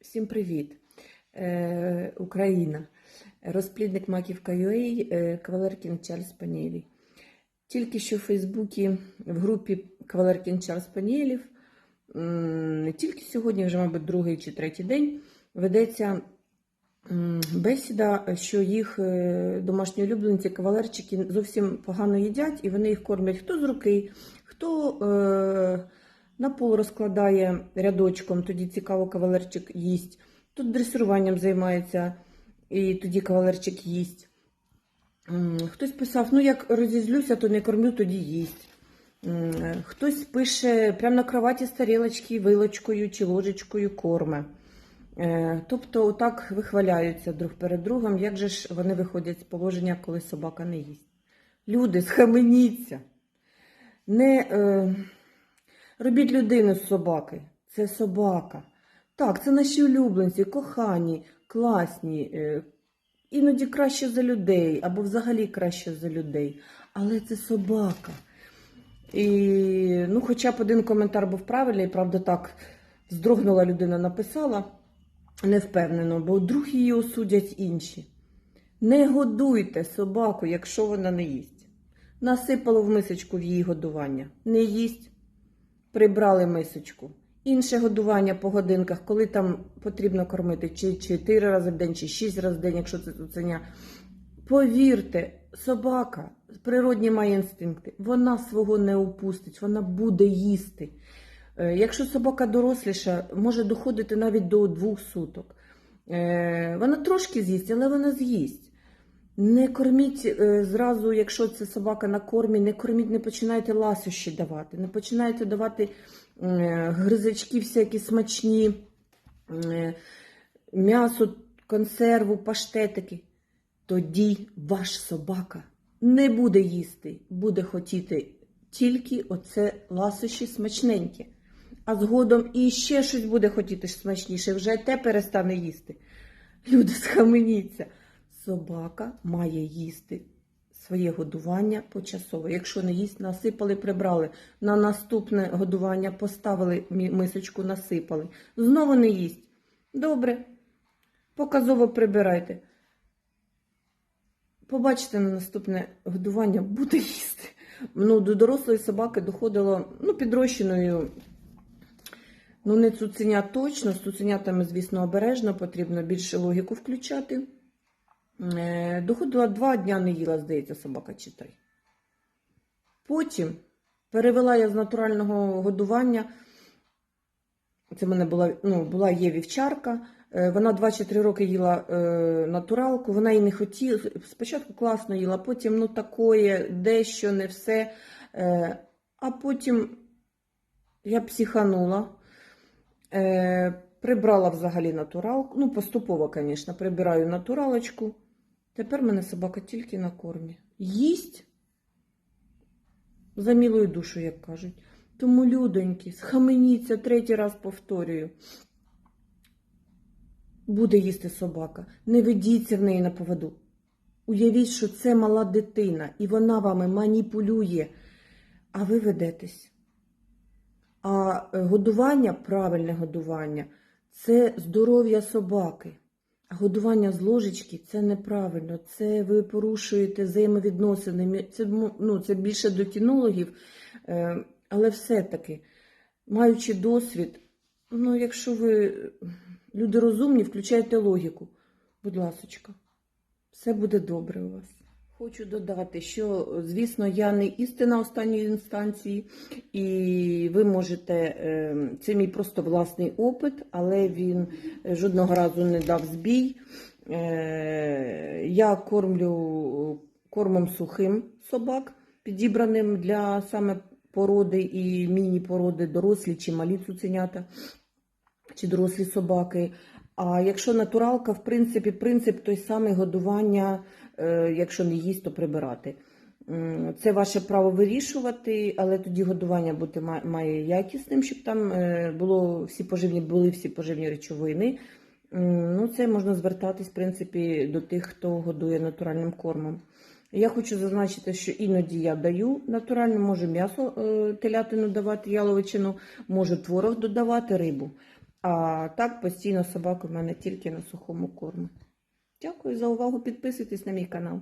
Всім привіт, е, Україна. Розплідник Маківка е, Кавалеркін Чарльз Панєлій. Тільки що в Фейсбуці в групі Кавалеркін Чарльз Панєлів, не тільки сьогодні, вже, мабуть, другий чи третій день, ведеться бесіда, що їх е, домашні улюбленці, кавалерчики зовсім погано їдять, і вони їх кормлять хто з руки, хто е, на пол розкладає рядочком, тоді цікаво, кавалерчик їсть. Тут дресируванням займається, і тоді кавалерчик їсть. Хтось писав, ну як розізлюся, то не кормлю, тоді їсть. Хтось пише прямо на кроваті з тарілочки, вилочкою чи ложечкою корме. Тобто, отак вихваляються друг перед другом, як же ж вони виходять з положення, коли собака не їсть. Люди, схаменіться. Не е, робіть людину з собаки. Це собака. Так, це наші улюбленці, кохані, класні, е, іноді краще за людей, або взагалі краще за людей. Але це собака. І, ну, хоча б один коментар був правильний, правда, так, здрогнула людина, написала не впевнено, бо вдруг її осудять інші. Не годуйте собаку, якщо вона не їсть. Насипало в мисочку в її годування. Не їсть. Прибрали мисочку. Інше годування по годинках, коли там потрібно кормити чи 4 рази в день, чи 6 разів в день, якщо це цуценя. Повірте, собака природні має інстинкти. Вона свого не упустить, вона буде їсти. Е, Якщо собака доросліша, може доходити навіть до двох суток. Е, Вона трошки з'їсть, але вона з'їсть. Не корміть е, зразу, якщо це собака на кормі, не корміть, не починайте ласощі давати, не починайте давати е, гризачки всякі смачні, е, м'ясо, консерву, паштетики. Тоді ваш собака не буде їсти, буде хотіти тільки оце ласощі смачненьке. А згодом і ще щось буде хотіти смачніше, вже те перестане їсти. Люди, схаменіться. Собака має їсти своє годування почасово. Якщо не їсть, насипали, прибрали. На наступне годування поставили мисочку, насипали. Знову не їсть. Добре. Показово прибирайте. Побачите на наступне годування, буде їсти. Ну, до дорослої собаки доходило ну, підрощеною. Ну, не цуценя точно, з цуценятами, звісно, обережно, потрібно більше логіку включати. Е, Доходила два дня не їла, здається, собака чи три. Потім перевела я з натурального годування. Це в мене була, ну, була є вівчарка. Е, Вона 2 чи 3 роки їла е, натуралку, вона її не хотіла. Спочатку класно їла, потім ну такое, дещо, не все. Е, а потім я психанула, е, прибрала взагалі натуралку. Ну, поступово, звісно, прибираю натуралочку. Тепер мене собака тільки на кормі. Їсть за мілою душу, як кажуть. Тому, людоньки, схаменіться, третій раз повторюю. Буде їсти собака. Не ведіться в неї на поводу. Уявіть, що це мала дитина, і вона вами маніпулює, а ви ведетесь. А е, годування, правильне годування це здоров'я собаки. Годування з ложечки це неправильно. Це ви порушуєте взаємовідносини. Це, ну, це більше до кінологів. Е, Але все-таки, маючи досвід, ну, якщо ви люди розумні, включайте логіку. Будь ласочка, все буде добре у вас. Хочу додати, що, звісно, я не істина останньої інстанції, і ви можете, е, це мій просто власний опит, але він жодного разу не дав збій. Е, Я кормлю кормом сухим собак, підібраним для саме породи і міні-породи, дорослі чи малі цуценята, чи дорослі собаки. А якщо натуралка, в принципі, принцип той самий годування, е, якщо не їсть, то прибирати. Це ваше право вирішувати, але тоді годування бути має якісним, щоб там е, було всі поживні, були всі поживні речовини. Ну, це можна звертатись, в принципі, до тих, хто годує натуральним кормом. Я хочу зазначити, що іноді я даю натурально, можу м'ясо е, телятину давати, яловичину, можу творог додавати, рибу. А так постійно собака в мене тільки на сухому кормі. Дякую за увагу. Підписуйтесь на мій канал.